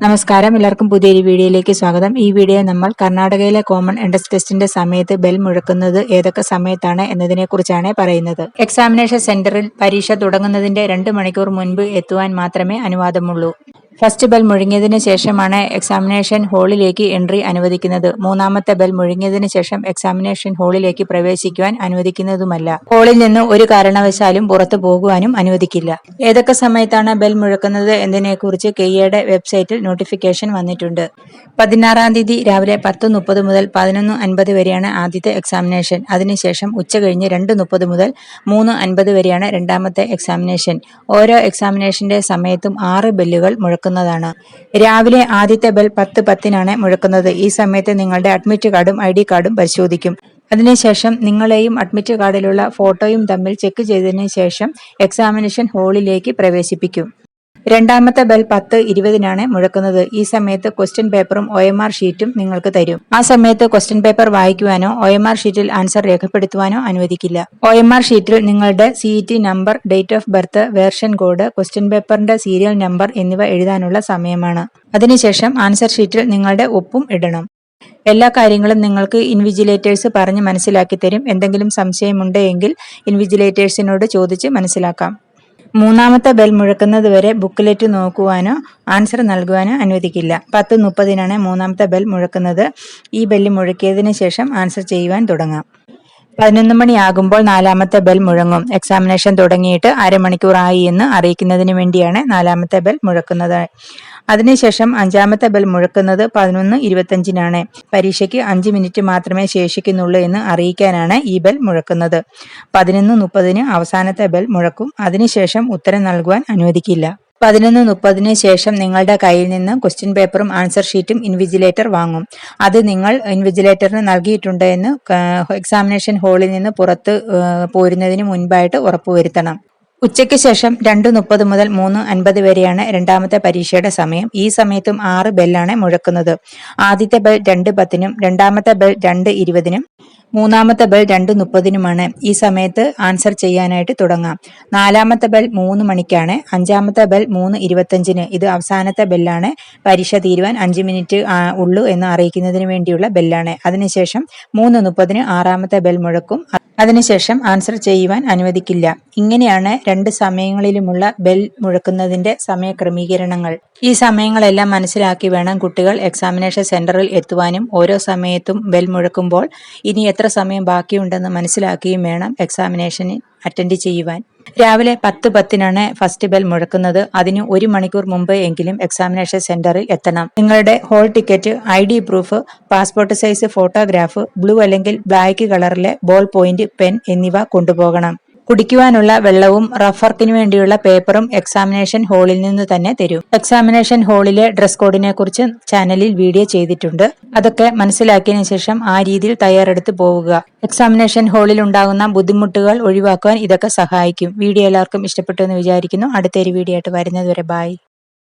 നമസ്കാരം. എല്ലാവർക്കും പുതിയൊരു വീഡിയോയിലേക്ക് സ്വാഗതം. ഈ വീഡിയോ നമ്മൾ കർണാടകയിലെ കോമൺ എൻട്രൻസ് ടെസ്റ്റിന്റെ സമയത്ത് ബെൽ മുഴക്കുന്നത് ഏതൊക്കെ സമയത്താണ് എന്നതിനെ കുറിച്ചാണ് പറയുന്നത് എക്സാമിനേഷൻ സെന്ററിൽ പരീക്ഷ തുടങ്ങുന്നതിന്റെ രണ്ട് മണിക്കൂർ മുൻപ് എത്തുവാൻ മാത്രമേ അനുവാദമുള്ളൂ. ഫസ്റ്റ് ബെൽ മുഴങ്ങിയതിന് ശേഷമാണ് എക്സാമിനേഷൻ ഹാളിലേക്ക് എൻട്രി അനുവദിക്കുന്നത്. മൂന്നാമത്തെ ബെൽ മുഴങ്ങിയതിന് ശേഷം എക്സാമിനേഷൻ ഹാളിലേക്ക് പ്രവേശിക്കുവാൻ അനുവദിക്കുന്നതുമല്ല. ഹാളിൽ നിന്ന് ഒരു കാരണവശാലും പുറത്തു പോകുവാനും അനുവദിക്കില്ല. ഏതൊക്കെ സമയത്താണ് ബെൽ മുഴക്കുന്നത് എന്നതിനെക്കുറിച്ച് കെയ്യയുടെ വെബ്സൈറ്റിൽ നോട്ടിഫിക്കേഷൻ വന്നിട്ടുണ്ട്. പതിനാറാം തീയതി രാവിലെ പത്ത് മുപ്പത് മുതൽ പതിനൊന്ന് അൻപത് വരെയാണ് ആദ്യത്തെ എക്സാമിനേഷൻ. അതിനുശേഷം ഉച്ച കഴിഞ്ഞ് രണ്ട് മുപ്പത് മുതൽ മൂന്ന് അൻപത് വരെയാണ് രണ്ടാമത്തെ എക്സാമിനേഷൻ. ഓരോ എക്സാമിനേഷന്റെ സമയത്തും ആറ് ബെല്ലുകൾ മുഴക്കുന്നതാണ്. രാവിലെ ആദ്യത്തെ ബെൽ പത്ത് പത്തിനാണ് മുഴക്കുന്നത്. ഈ സമയത്ത് നിങ്ങളുടെ അഡ്മിറ്റ് കാർഡും ഐ കാർഡും പരിശോധിക്കും. അതിനുശേഷം നിങ്ങളെയും അഡ്മിറ്റ് കാർഡിലുള്ള ഫോട്ടോയും തമ്മിൽ ചെക്ക് ചെയ്തതിനു ശേഷം എക്സാമിനേഷൻ ഹാളിലേക്ക് പ്രവേശിപ്പിക്കും. രണ്ടാമത്തെ ബെൽ പത്ത് ഇരുപതിനാണ് മുഴക്കുന്നത്. ഈ സമയത്ത് ക്വസ്റ്റ്യൻ പേപ്പറും ഒ എം ആർ ഷീറ്റും നിങ്ങൾക്ക് തരും. ആ സമയത്ത് ക്വസ്റ്റ്യൻ പേപ്പർ വായിക്കുവാനോ ഒ എം ആർ ഷീറ്റിൽ ആൻസർ രേഖപ്പെടുത്തുവാനോ അനുവദിക്കില്ല. ഒ എം ആർ ഷീറ്റിൽ നിങ്ങളുടെ C T number date of birth version code question പേപ്പറിന്റെ സീരിയൽ നമ്പർ എന്നിവ എഴുതാനുള്ള സമയമാണ്. അതിനുശേഷം ആൻസർ ഷീറ്റിൽ നിങ്ങളുടെ ഒപ്പും ഇടണം. എല്ലാ കാര്യങ്ങളും നിങ്ങൾക്ക് ഇൻവിജിലേറ്റേഴ്സ് പറഞ്ഞ് മനസ്സിലാക്കി തരും. എന്തെങ്കിലും സംശയമുണ്ടെങ്കിൽ ഇൻവിജിലേറ്റേഴ്സിനോട് ചോദിച്ച് മനസ്സിലാക്കാം. മൂന്നാമത്തെ ബെൽ മുഴക്കുന്നത് വരെ ബുക്കിലേറ്റ് നോക്കുവാനോ ആൻസർ നൽകുവാനോ അനുവദിക്കില്ല. പത്ത് മുപ്പതിനാണ് മൂന്നാമത്തെ ബെൽ മുഴക്കുന്നത്. ഈ ബെല്ല് മുഴക്കിയതിന് ശേഷം ആൻസർ ചെയ്യുവാൻ തുടങ്ങാം. പതിനൊന്ന് മണിയാകുമ്പോൾ നാലാമത്തെ ബെൽ മുഴങ്ങും. എക്സാമിനേഷൻ തുടങ്ങിയിട്ട് അരമണിക്കൂറായി എന്ന് അറിയിക്കുന്നതിന് വേണ്ടിയാണ് നാലാമത്തെ ബെൽ മുഴക്കുന്നത്. അതിനുശേഷം അഞ്ചാമത്തെ ബെൽ മുഴക്കുന്നത് പതിനൊന്ന് ഇരുപത്തഞ്ചിനാണ്. പരീക്ഷയ്ക്ക് അഞ്ച് മിനിറ്റ് മാത്രമേ ശേഷിക്കുന്നുള്ളൂ എന്ന് അറിയിക്കാനാണ് ഈ ബെൽ മുഴക്കുന്നത്. പതിനൊന്ന് മുപ്പതിന് അവസാനത്തെ ബെൽ മുഴക്കും. അതിനുശേഷം ഉത്തരം നൽകുവാൻ അനുവദിക്കില്ല. പതിനൊന്ന് മുപ്പതിന് ശേഷം നിങ്ങളുടെ കയ്യിൽ നിന്ന് ക്വസ്റ്റ്യൻ പേപ്പറും ആൻസർ ഷീറ്റും ഇൻവിജിലേറ്റർ വാങ്ങും. അത് നിങ്ങൾ ഇൻവിജിലേറ്ററിന് നൽകിയിട്ടുണ്ട് എന്ന് എക്സാമിനേഷൻ ഹാളിൽ നിന്ന് പുറത്ത് പോരുന്നതിന് മുൻപായിട്ട് ഉറപ്പുവരുത്തണം ഉച്ചയ്ക്ക് ശേഷം രണ്ട് മുപ്പത് മുതൽ മൂന്ന് അൻപത് വരെയാണ് രണ്ടാമത്തെ പരീക്ഷയുടെ സമയം. ഈ സമയത്തും ആറ് ബെല്ലാണ് മുഴക്കുന്നത്. ആദ്യത്തെ ബെൽ രണ്ട് പത്തിനും രണ്ടാമത്തെ ബെൽ രണ്ട് ഇരുപതിനും മൂന്നാമത്തെ ബെൽ രണ്ട് മുപ്പതിനുമാണ്. ഈ സമയത്ത് ആൻസർ ചെയ്യാനായിട്ട് തുടങ്ങാം. നാലാമത്തെ ബെൽ മൂന്ന് മണിക്കാണ്. അഞ്ചാമത്തെ ബെൽ മൂന്ന് ഇരുപത്തഞ്ചിന്. ഇത് അവസാനത്തെ ബെല്ലാണ്. പരീക്ഷ തീരുവാൻ അഞ്ച് മിനിറ്റ് ഉള്ളൂ എന്ന് അറിയിക്കുന്നതിന് വേണ്ടിയുള്ള ബെല്ലാണ്. അതിനുശേഷം മൂന്ന് മുപ്പതിന് ആറാമത്തെ ബെൽ മുഴക്കും. അതിനുശേഷം ആൻസർ ചെയ്യുവാൻ അനുവദിക്കില്ല. ഇങ്ങനെയാണ് രണ്ട് സമയങ്ങളിലുമുള്ള ബെൽ മുഴക്കുന്നതിന്റെ സമയക്രമീകരണങ്ങൾ. ഈ സമയങ്ങളെല്ലാം മനസ്സിലാക്കി വേണം കുട്ടികൾ എക്സാമിനേഷൻ സെന്ററിൽ എത്തുവാനും ഓരോ സമയത്തും ബെൽ മുഴക്കുമ്പോൾ ഇനി എത്ര സമയം ബാക്കിയുണ്ടെന്ന് മനസ്സിലാക്കിയും വേണം എക്സാമിനേഷന് അറ്റൻഡ് ചെയ്യുവാൻ. രാവിലെ പത്ത് പത്തിനാണ് ഫസ്റ്റ് ബെൽ മുഴക്കുന്നത്. അതിന് ഒരു മണിക്കൂർ മുമ്പ് എങ്കിലും എക്സാമിനേഷൻ സെന്ററിൽ എത്തണം. നിങ്ങളുടെ hall ticket I D proof passport size photograph blue അല്ലെങ്കിൽ ബ്ലാക്ക് കളറിലെ ബോൾ പോയിന്റ് പെൻ എന്നിവ കൊണ്ടുപോകണം. കുടിക്കുവാനുള്ള വെള്ളവും റഫർക്കിനു വേണ്ടിയുള്ള പേപ്പറും എക്സാമിനേഷൻ ഹാളിൽ നിന്ന് തന്നെ തരും. എക്സാമിനേഷൻ ഹാളിലെ ഡ്രസ് കോഡിനെ കുറിച്ച് ചാനലിൽ വീഡിയോ ചെയ്തിട്ടുണ്ട്. അതൊക്കെ മനസ്സിലാക്കിയതിനു ശേഷം ആ രീതിയിൽ തയ്യാറെടുത്ത് പോവുക. എക്സാമിനേഷൻ ഹാളിൽ ഉണ്ടാകുന്ന ബുദ്ധിമുട്ടുകൾ ഒഴിവാക്കുവാൻ ഇതൊക്കെ സഹായിക്കും. വീഡിയോ എല്ലാവർക്കും ഇഷ്ടപ്പെട്ടു എന്ന് വിചാരിക്കുന്നു. അടുത്തൊരു വീഡിയോ ആയിട്ട് വരുന്നത് വരെ ബൈ.